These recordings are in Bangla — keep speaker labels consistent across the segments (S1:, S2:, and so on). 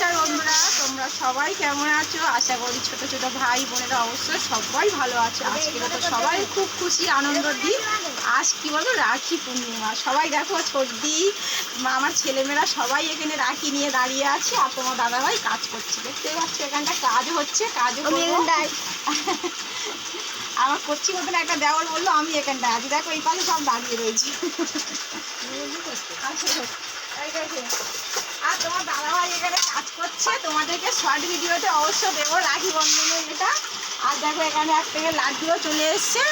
S1: তোমরা সবাই কেমন আছো? আশা করি ছোট ছোট ভাই বোনেরা অবশ্যই সবাই ভালো আছে। আজকে তো সবাই খুব খুশি আনন্দ দিন। আজ কি বলব রাখি পূর্ণিমা। সবাই দেখো ছোটদি আমার ছেলেমেয়েরা সবাই এখানে রাখি নিয়ে দাঁড়িয়ে আছে আর তোমার দাদাভাই কাজ করছে। দেখতে পাচ্ছ এখানটা কাজ হচ্ছে।
S2: এখানটায়
S1: আমার করছি মতন একটা দেওয়াল বলল, আমি এখানটায় আছি। দেখো, এই পাশে সব দাঁড়িয়ে রয়েছি। আর তোমার দাদাভাই এখানে কাজ করছে, তোমাদেরকে শর্ট ভিডিওতে অবশ্য দেবো রাখি বন্ধনের এটা। আর দেখো, এখানে এক থেকে লাড্ডুও চলে এসছে।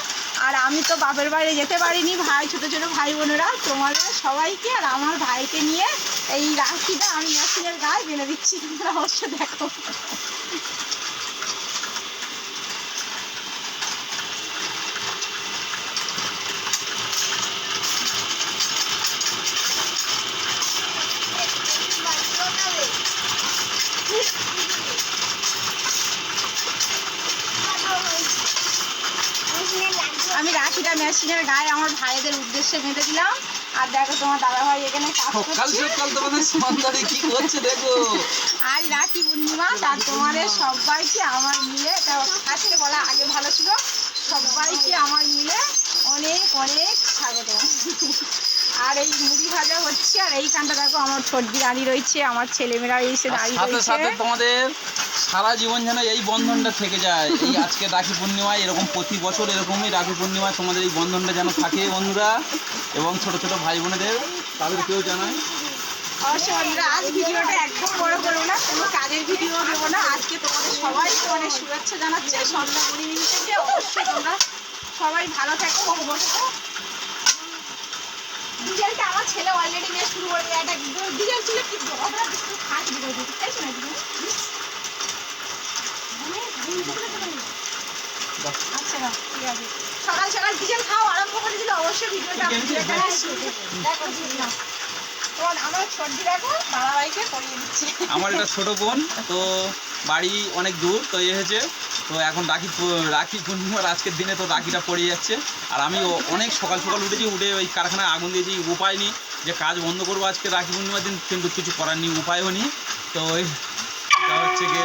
S1: আর আমি তো বাপের বাড়ি যেতে পারিনি, ভাই, ছোট ছোট ভাই বোনেরা। তোমাদের সবাইকে আর আমার ভাইকে নিয়ে এই রাখিটা আমি মেশিনের গায়ে বেঁধে দিচ্ছি। তোমরা অবশ্য দেখো আমি রাখিটা মেশিনের গায়ে আমার ভাইদের উদ্দেশ্যে বেঁধে দিলাম। আর দেখো তোমার দাদা ভাই এখানে
S3: সকাল সকাল তোমাদের সন্ধ্যারে কি করছে দেখো।
S1: আর রাখি পূর্ণিমা তার তোমাদের সবাইকে আমার মিলে কাছে বলা আগে ভালো ছিল সবাইকে আমার মিলে অনেক অনেক স্বাগত আর এই মুড়ি ভাজা হচ্ছে আর এইখানটা দেখো আমার ছোটদি দাঁড়িয়ে রয়েছে আমার ছেলেমেয়েরা এসে দাঁড়িয়ে
S3: সাথে সাথে তোমাদের সারা জীবন যেন এই বন্ধনটা থেকে যায়। এই আজকে রাখি পূর্ণিমায় এরকম প্রতি বছর এরকমই রাখি পূর্ণিমায় তোমাদের এই বন্ধনটা যেন থাকে বন্ধুরা এবং ছোট ছোট ভাই বোনেদের তাদেরকেও জানায়।
S1: অবশ্য বন্ধুরা আজ ভিডিওটা একদম বড় করব না কোনো কাজের ভিডিও দেবো না। আজকে তোমাদের সবাইকে অনেক শুভেচ্ছা জানাচ্ছে। সন্ধ্যা কুড়ি মিনিট থেকে অবশ্যই তোমরা সবাই ভালো থাকো। ডিজেলটা আমার ছেলে অলরেডি নিয়ে শুরু করে দেয়। একটা ডিজেল ছিল কি খাস দিতে না আচ্ছা ঠিক আছে। সকাল সকাল ডিজেল খাও আরম্ভ করে দিলে। অবশ্যই ভিডিওটা দেখো না আমার সর্দি দেখো করিয়ে দিচ্ছে।
S3: আমার এটা ছোট বোন তো বাড়ি অনেক দূর তো এ হয়েছে তো এখন রাখি রাখি পূর্ণিমার আজকের দিনে তো রাখিটা পড়ে যাচ্ছে। আর আমি অনেক সকাল সকাল উঠেছি, উঠে ওই কারখানায় আগুন দিয়েছি, উপায় নেই। যে কাজ বন্ধ করব আজকে রাখি পূর্ণিমার দিন, কিন্তু কিছু করার নেই, উপায়ও নেই। তো ওই হচ্ছে গিয়ে